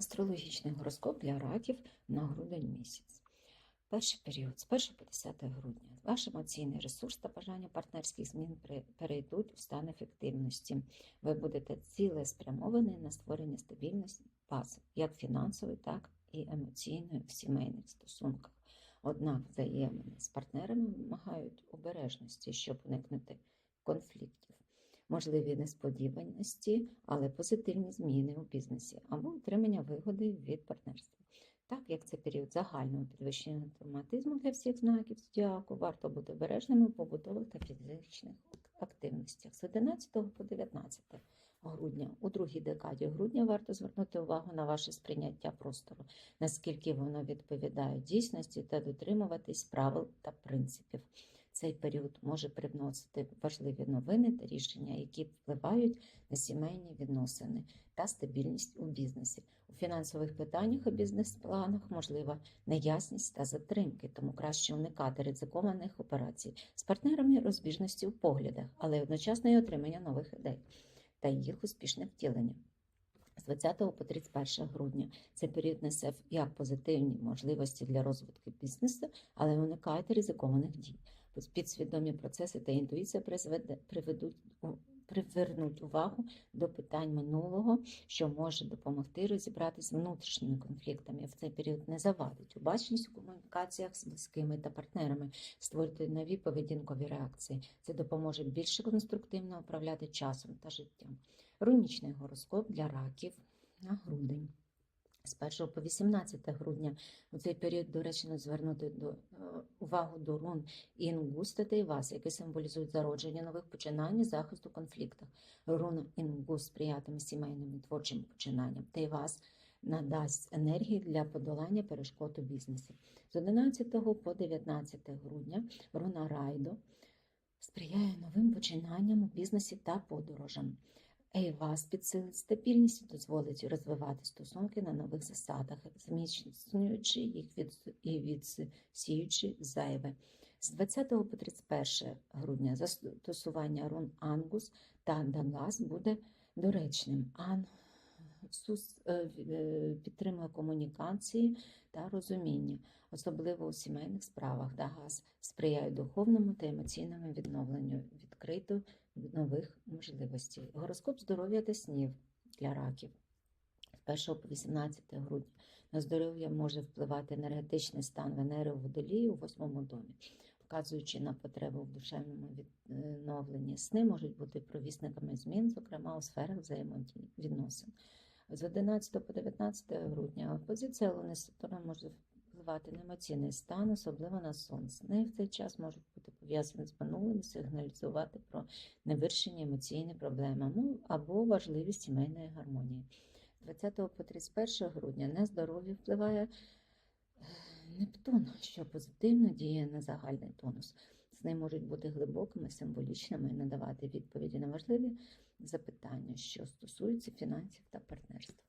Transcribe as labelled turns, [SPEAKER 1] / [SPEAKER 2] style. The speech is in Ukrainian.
[SPEAKER 1] Астрологічний гороскоп для раків на грудень місяць. Перший період з 1 по 10 грудня. Ваш емоційний ресурс та бажання партнерських змін перейдуть у стан ефективності. Ви будете цілеспрямовані на створення стабільності бази, як фінансової, так і емоційної в сімейних стосунках. Однак взаємини з партнерами вимагають обережності, щоб уникнути конфліктів. Можливі несподіваності, але позитивні зміни у бізнесі або отримання вигоди від партнерства. Так як це період загального підвищення автоматизму для всіх знаків зодіаку, варто бути обережними у побутових та фізичних активностях. З 11 по 19 грудня, у другій декаді грудня варто звернути увагу на ваше сприйняття простору, наскільки воно відповідає дійсності та дотримуватись правил та принципів. Цей період може привносити важливі новини та рішення, які впливають на сімейні відносини та стабільність у бізнесі. У фінансових питаннях і бізнес-планах можлива неясність та затримки, тому краще уникати ризикованих операцій з партнерами розбіжності у поглядах, але одночасно й отримання нових ідей та їх успішне втілення. З 20 по 31 грудня цей період несе як позитивні можливості для розвитку бізнесу, але уникайте ризикованих дій. Підсвідомі процеси та інтуїція приведуть, привернуть увагу до питань минулого, що може допомогти розібратися з внутрішніми конфліктами. В цей період не завадить обачність у комунікаціях з близькими та партнерами, створити нові поведінкові реакції. Це допоможе більше конструктивно управляти часом та життям. Рунічний гороскоп для раків на грудень. З 1 по 18 грудня у цей період доречно звернути до, е, увагу до рун Інгуста та Іваса, які символізують зародження нових починань і захист у конфліктах. Руна Інгус сприятиме сімейним і творчим починанням. Та Івас надасть енергії для подолання перешкод у бізнесі. З 11 по 19 грудня руна Райдо сприяє новим починанням у бізнесі та подорожам. Ейвас підсилить стабільність і дозволить розвивати стосунки на нових засадах, зміцнюючи їх і відсіючи зайве. З 20 по 31 грудня застосування рун Ангус та Дагас буде доречним. Е, е, підтримує комунікації та розуміння, особливо у сімейних справах. Дагас сприяє духовному та емоційному відновленню, відкрито нових можливостей. Гороскоп здоров'я та снів для раків. З 1 по 18 грудня на здоров'я може впливати енергетичний стан Венери у водолії у восьмому домі, вказуючи на потребу в душевному відновленні. Сни можуть бути провісниками змін, зокрема у сферах взаємовідносин. З 11 по 19 грудня позиція Луни з Сатурном може впливати на емоційний стан, особливо на сон. Сни в цей час можуть бути пов'язані з минулим, сигналізувати про невирішені емоційні проблеми ну, або важливість сімейної гармонії. 20 по 31 грудня на здоров'я впливає е, Нептун, що позитивно діє на загальний тонус. Сни можуть бути глибокими, символічними і надавати відповіді на важливі запитання, що стосуються фінансів та партнерства.